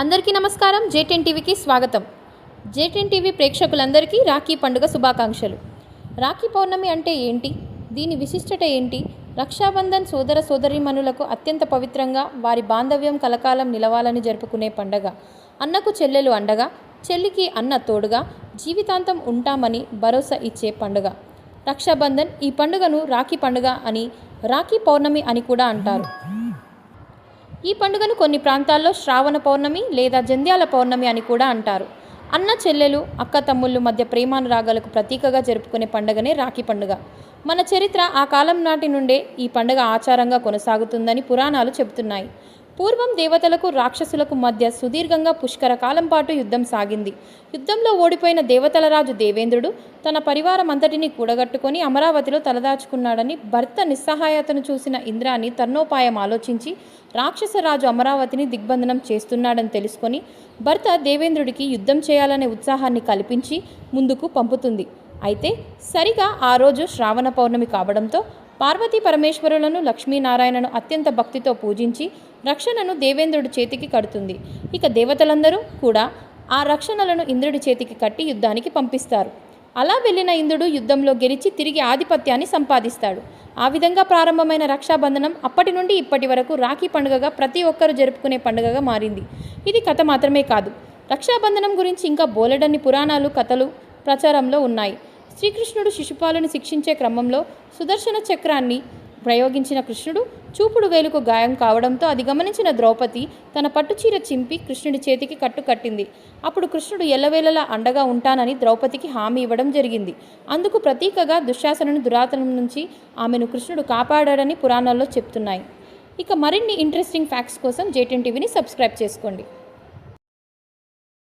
అందరికీ నమస్కారం. జేటెన్ టీవీకి స్వాగతం. జేటెన్ టీవీ ప్రేక్షకులందరికీ రాఖీ పండుగ శుభాకాంక్షలు. రాఖీ పౌర్ణమి అంటే ఏంటి? దీని విశిష్టత ఏంటి? రక్షాబంధన్ సోదర సోదరీమణులకు అత్యంత పవిత్రంగా వారి బాంధవ్యం కలకాలం నిలవాలని జరుపుకునే పండగ. అన్నకు చెల్లెలు అండగా చెల్లికి అన్న తోడుగా జీవితాంతం ఉంటామని భరోసా ఇచ్చే పండుగ. రక్షాబంధన్ ఈ పండుగను రాఖీ పండుగ అని రాఖీ పౌర్ణమి అని కూడా అంటారు. ఈ పండుగను కొన్ని ప్రాంతాల్లో శ్రావణ పౌర్ణమి లేదా జంధ్యాల పౌర్ణమి అని కూడా అంటారు. అన్న చెల్లెలు అక్క తమ్ముళ్ళు మధ్య ప్రేమానురాగాలకు ప్రతీకగా జరుపుకునే పండుగనే రాఖీ పండుగ. మన చరిత్ర ఆ కాలం నాటి నుండే ఈ పండుగ ఆచారంగా కొనసాగుతుందని పురాణాలు చెబుతున్నాయి. పూర్వం దేవతలకు రాక్షసులకు మధ్య సుదీర్ఘంగా పుష్కర కాలం పాటు యుద్ధం సాగింది. యుద్ధంలో ఓడిపోయిన దేవతల రాజు దేవేంద్రుడు తన పరివారం అంతటిని కూడగట్టుకొని అమరావతిలో తలదాచుకున్నాడని భర్త నిస్సహాయతను చూసిన ఇంద్రాని తర్ణోపాయం ఆలోచించి రాక్షసరాజు అమరావతిని దిగ్బంధనం చేస్తున్నాడని తెలుసుకొని భర్త దేవేంద్రుడికి యుద్ధం చేయాలనే ఉత్సాహాన్ని కల్పించి ముందుకు పంపుతుంది. అయితే సరిగా ఆ రోజు శ్రావణ పౌర్ణమి కావడంతో పార్వతీ పరమేశ్వరులను లక్ష్మీనారాయణను అత్యంత భక్తితో పూజించి రక్షణను దేవేంద్రుడి చేతికి కడుతుంది. ఇక దేవతలందరూ కూడా ఆ రక్షణలను ఇంద్రుడి చేతికి కట్టి యుద్ధానికి పంపిస్తారు. అలా వెళ్ళిన ఇంద్రుడు యుద్ధంలో గెలిచి తిరిగి ఆధిపత్యాన్ని సంపాదిస్తాడు. ఆ విధంగా ప్రారంభమైన రక్షాబంధనం అప్పటి నుండి ఇప్పటి వరకు రాఖీ పండుగగా ప్రతి ఒక్కరూ జరుపుకునే పండుగగా మారింది. ఇది కథ మాత్రమే కాదు. రక్షాబంధనం గురించి ఇంకా బోలెడన్ని పురాణాలు కథలు ప్రచారంలో ఉన్నాయి. శ్రీకృష్ణుడు శిశుపాలను శిక్షించే క్రమంలో సుదర్శన చక్రాన్ని ప్రయోగించిన కృష్ణుడు చూపుడు వేలుకు గాయం కావడంతో అది గమనించిన ద్రౌపది తన పట్టుచీర చింపి కృష్ణుడి చేతికి కట్టు కట్టింది. అప్పుడు కృష్ణుడు ఎల్లవేళలా అండగా ఉంటానని ద్రౌపదికి హామీ ఇవ్వడం జరిగింది. అందుకు ప్రతీకగా దుశ్శాసనను దురాతనం నుంచి ఆమెను కృష్ణుడు కాపాడాడని పురాణాల్లో చెప్తున్నాయి. ఇక మరిన్ని ఇంట్రెస్టింగ్ ఫ్యాక్ట్స్ కోసం జేటెన్ టీవీని సబ్స్క్రైబ్ చేసుకోండి.